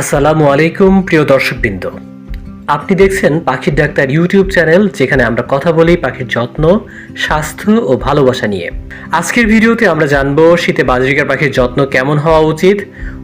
আসসালামু আলাইকুম, প্রিয় দর্শকবৃন্দ। আপনি দেখছেন পাখির ডাক্তার ইউটিউব চ্যানেল, যেখানে আমরা কথা বলি পাখির যত্ন, স্বাস্থ্য ও ভালোবাসা নিয়ে। আজকের ভিডিওতে আমরা জানব, শীতে বাজরিকার পাখির যত্ন কেমন হওয়া উচিত,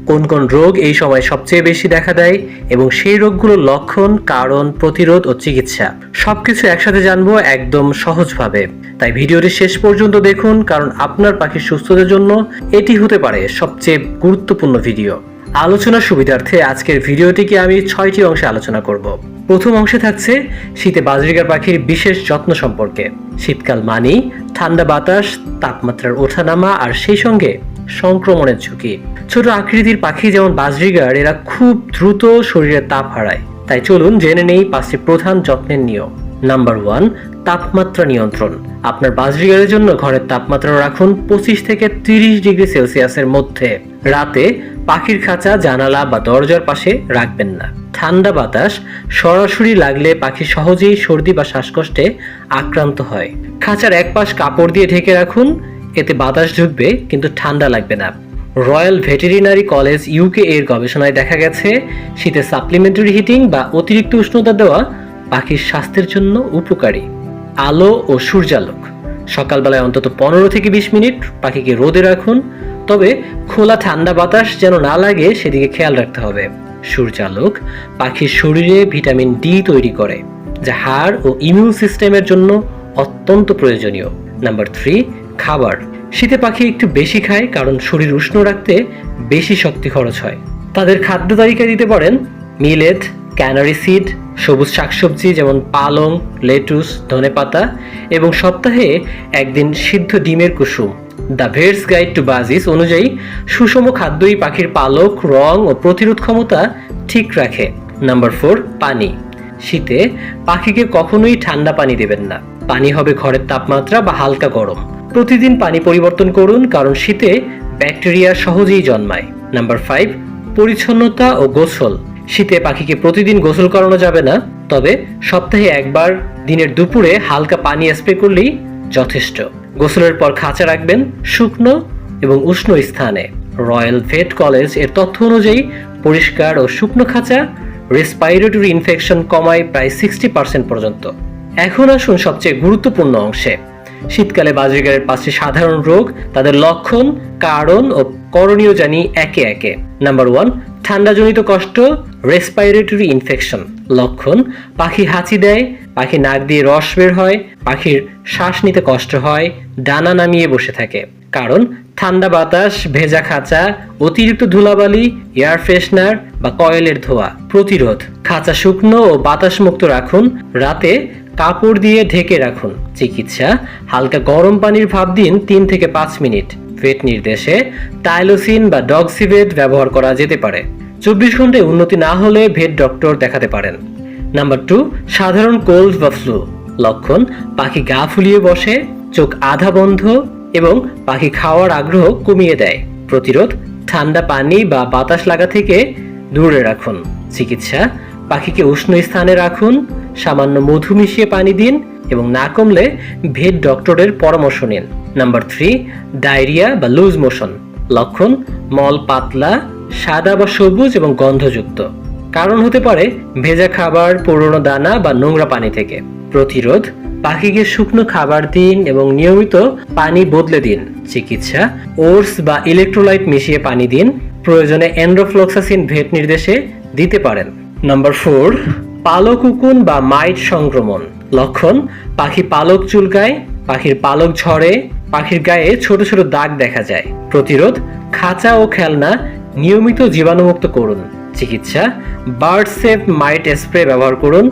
কোন কোন রোগ এই সময় সবচেয়ে বেশি দেখা দেয়, এবং সেই রোগগুলোর লক্ষণ, কারণ, প্রতিরোধ ও চিকিৎসা। সবকিছু একসাথে জানব একদম সহজভাবে। তাই ভিডিওটি শেষ পর্যন্ত দেখুন, কারণ আপনার পাখির সুস্থতার জন্য এটি হতে পারে সবচেয়ে গুরুত্বপূর্ণ ভিডিও। আলোচনার সুবিধার্থে আজকের ভিডিওটিকে আমি ছয়টি অংশে আলোচনা করব। প্রথম অংশে থাকছে শীতে বাজরিকার পাখির বিশেষ যত্ন সম্পর্কে। শীতকাল মানি ঠান্ডা বাতাস, তাপমাত্রার ওঠানামা আর সেই সঙ্গে সংক্রমণের ঝুঁকি। ছোট আকৃতির পাখি যেমন বাজরিগার এরা খুব দ্রুত শরীরে তাপ হারায়। তাই চলুন জেনে নেই পাঁচটি প্রধান যত্নের নিয়ম। নাম্বার ওয়ান তাপমাত্রা নিয়ন্ত্রণ। আপনার বাজরিগারের জন্য ঘরের তাপমাত্রা রাখুন পঁচিশ থেকে তিরিশ ডিগ্রি সেলসিয়াসের মধ্যে। রাতে পাখির খাঁচা, জানালা বা দরজার পাশে রাখবেন না। ঠান্ডা বাতাস সরাসরি লাগলে পাখি সহজেই সর্দি বা শ্বাসকষ্টে আক্রান্ত হয়। খাঁচার এক পাশ কাপড় দিয়ে ঢেকে রাখুন, এতে বাতাস ঢুকবে কিন্তু ঠান্ডা লাগবে না। রয়্যাল ভেটেরিনারি কলেজ ইউকে এর গবেষণায় দেখা গেছে, শীতে সাপ্লিমেন্টারি হিটিং বা অতিরিক্ত উষ্ণতা দেওয়া পাখির স্বাস্থ্যের জন্য উপকারী। আলো ও সূর্যালোক। সকালবেলায় অন্তত পনেরো থেকে বিশ মিনিট পাখিকে রোদে রাখুন, তবে খোলা ঠান্ডা বাতাস যেন না লাগে সেদিকে খেয়াল রাখতে হবে। সূর্যালোক পাখির শরীরে ভিটামিন ডি তৈরি করে, যা হাড় ও ইমিউন সিস্টেমের জন্য অত্যন্ত প্রয়োজনীয়। নাম্বার থ্রি, খাবার। শীতে পাখি একটু বেশি খায় কারণ শরীর উষ্ণ রাখতে বেশি শক্তি খরচ হয়। তাদের খাদ্য তালিকা দিতে পারেন মিলেট ক্যানারি সিড, সবুজ শাকসবজি যেমন পালং, লেটুস ধনেপাতা এবং সপ্তাহে একদিন সিদ্ধ ডিমের কুসুম। The vet's guide to budgies অনুযায়ী, সুষম খাদ্যই পাখির পালক, রং ও প্রতিরোধ ক্ষমতা ঠিক রাখে। নাম্বার ফোর, পানি। শীতে পাখিকে কখনোই ঠান্ডা পানি দেবেন না। পানি হবে ঘরের তাপমাত্রা বা হালকা গরম। প্রতিদিন পানি পরিবর্তন করুন, কারণ শীতে ব্যাকটেরিয়া সহজেই জন্মায়। নাম্বার ফাইভ, পরিচ্ছন্নতা ও গোসল। শীতে পাখিকে প্রতিদিন গোসল করানো যাবে না, তবে সপ্তাহে একবার, দিনের দুপুরে হালকা পানি স্প্রে করলেই যথেষ্ট। গোসলের পর খাঁচা রাখবেন শুকনো এবং উষ্ণ স্থানে। রয়্যাল ভেট কলেজের তথ্য অনুযায়ী পরিষ্কার ও শুকনো খাঁচা রেসপাইরেটরি ইনফেকশন কমায় প্রায় সিক্সটি পার্সেন্ট পর্যন্ত। এখন আসুন সবচেয়ে গুরুত্বপূর্ণ অংশে। শীতকালে বাজরিগারের পাঁচটি সাধারণ রোগ, তাদের লক্ষণ, কারণ ও করণীয় জানি একে একে। নাম্বার ওয়ান ঠান্ডাজনিত কষ্ট রেসপাইরেটরি ইনফেকশন লক্ষণ, পাখি হাঁচি দেয় পাখি নাক দিয়ে রস বের হয়, পাখির শ্বাস নিতে কষ্ট হয়, ডানা নামিয়ে বসে থাকে। কারণ, ঠান্ডা বাতাস, ভেজা খাঁচা, অতিরিক্ত ধুলাবালি এয়ার ফ্রেশনার বা কয়েলের ধোয়া প্রতিরোধ। খাঁচা শুকনো ও বাতাস মুক্ত রাখুন, রাতে কাপড় দিয়ে ঢেকে রাখুন। চিকিৎসা, হালকা গরম পানির ভাপ দিন তিন থেকে পাঁচ মিনিট। ভেট নির্দেশে টাইলোসিন বা ডগসিভেট ব্যবহার করা যেতে পারে। চব্বিশ ঘন্টায় উন্নতি না হলে ভেট ডক্টর দেখাতে পারেন। নাম্বার টু, সাধারণ কোল্ড বা ফ্লু। লক্ষণ, পাখি গা ফুলিয়ে বসে, চোখ আধা বন্ধ এবং পাখি খাওয়ার আগ্রহ কমিয়ে দেয়। প্রতিরোধ, ঠান্ডা পানি বা বাতাস লাগা থেকে দূরে রাখুন। চিকিৎসা, পাখিকে উষ্ণ স্থানে রাখুন, সামান্য মধু মিশিয়ে পানি দিন এবং না কমলে ভেট ডক্টরের পরামর্শ নিন। নাম্বার থ্রি, ডায়রিয়া বা লুজ মোশন। লক্ষণ, মল পাতলা, সাদা বা সবুজ এবং গন্ধযুক্ত। কারণ হতে পারে ভেজা খাবার, পুরনো দানা বা নোংরা পানি থেকে। প্রতিরোধ, পাখিকে শুকনো খাবার দিন এবং নিয়মিত পানি বদলে দিন। চিকিৎসা, ওটস বা ইলেকট্রোলাইট মিশিয়ে পানি দিন। প্রয়োজনে এন্ড্রোফ্লক্সাসিন ভেট নির্দেশে দিতে পারেন। নাম্বার ফোর পালক উকুন বা মাইট সংক্রমণ। লক্ষণ পাখি পালক চুলকায়, পাখির পালক ঝরে, পাখির গায়ে ছোট ছোট দাগ দেখা যায়। প্রতিরোধ, খাঁচা ও খেলনা নিয়মিত জীবাণুমুক্ত করুন। চিকিৎসা, বার্ড সেফ মাইট স্প্রে ব্যবহার করুন।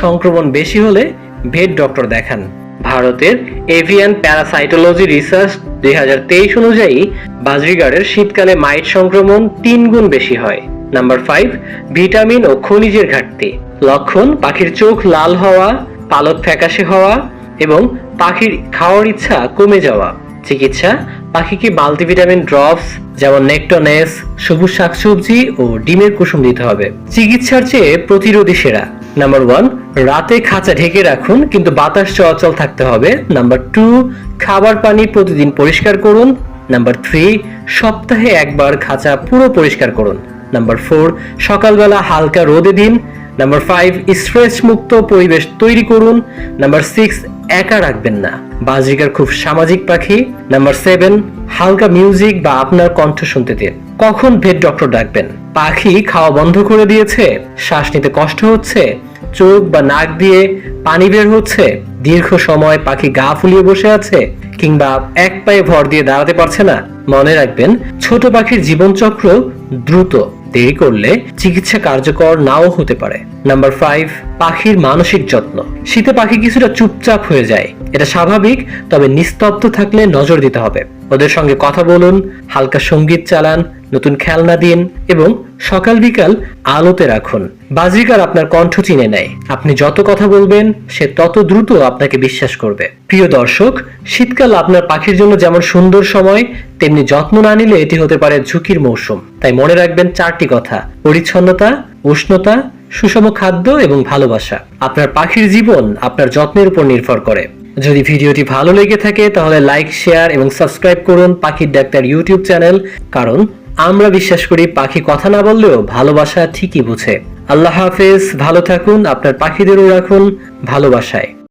সংক্রমণ বেশি হলে ভেট ডক্টর দেখান। ভারতের এভিয়ান প্যারাসাইটোলজি রিসার্চ দুই তেইশ অনুযায়ী বাজরিগারের শীতকালে মাইট সংক্রমণ তিন গুণ বেশি হয়। নাম্বার ফাইভ, ভিটামিন ও খনিজের ঘাটতি। লক্ষণ, পাখির চোখ লাল হওয়া পালক ফ্যাকাশে হওয়া এবং পাখির খাওয়ার ইচ্ছা কমে যাওয়া। চিকিৎসা, পাখিকে মাল্টিভিটামিন ড্রপস যেমন নেকটনেস, সবুজ শাকসবজি ও ডিমের কুসুম দিতে হবে। চিকিৎসার চেয়ে প্রতিরোধী সেরা। নাম্বার ওয়ান, রাতে খাঁচা ঢেকে রাখুন, কিন্তু বাতাস চলাচল থাকতে হবে। নাম্বার টু, খাবার পানি প্রতিদিন পরিষ্কার করুন। নাম্বার থ্রি, সপ্তাহে একবার খাঁচা পুরো পরিষ্কার করুন। নাম্বার ফোর, সকালবেলা হালকা রোদে দিন। নাম্বার ফাইভ স্ট্রেস মুক্ত পরিবেশ তৈরি করুন। নাম্বার সিক্স একা রাখবেন না। বাজরিকার খুব সামাজিক পাখি। নাম্বার সেভেন হালকা মিউজিক বা আপনার কণ্ঠ শুনতে দিন। কখন ভেট ডক্টর ডাকবেন? পাখি খাওয়া বন্ধ করে দিয়েছে, শ্বাস নিতে কষ্ট হচ্ছে, চোখ বা নাক দিয়ে পানি বের হচ্ছে, দীর্ঘ সময় পাখি গা ফুলিয়ে বসে আছে, কিংবা এক পায়ে ভর দিয়ে দাঁড়াতে পারছে না। মনে রাখবেন, ছোট পাখির জীবনচক্র দ্রুত। দেরি করলে চিকিৎসা কার্যকর নাও হতে পারে। নাম্বার ফাইভ পাখির মানসিক যত্ন। শীতে পাখি কিছুটা চুপচাপ হয়ে যায়। এটা স্বাভাবিক, তবে নিস্তব্ধ থাকলে নজর দিতে হবে। ওদের সঙ্গে কথা বলুন, হালকা সংগীত চালান, নতুন খেলনা দিন এবং সকাল বিকাল আলোতে রাখুন। বাজরিকার আপনার কণ্ঠ চিনে নেয়। আপনি যত কথা বলবেন, সে তত দ্রুত আপনাকে বিশ্বাস করবে। প্রিয় দর্শক, শীতকাল আপনার পাখির জন্য যেমন সুন্দর সময়, তেমনি যত্ন না নিলে এটি হতে পারে ঝুঁকির মৌসুম। তাই মনে রাখবেন চারটি কথা। পরিচ্ছন্নতা, উষ্ণতা, সুষম খাদ্য এবং ভালোবাসা। আপনার পাখির জীবন আপনার যত্নের উপর নির্ভর করে। যদি ভিডিওটি ভালো লেগে থাকে, তাহলে লাইক শেয়ার এবং সাবস্ক্রাইব করুন পাখির ডাক্তার ইউটিউব চ্যানেল। কারণ আমরা বিশ্বাস করি পাখি কথা না বললেও ভালোবাসা ঠিকই বুঝে। আল্লাহ হাফেজ, ভালো থাকুন, আপনার পাখিদেরও রাখুন ভালোবাসায়।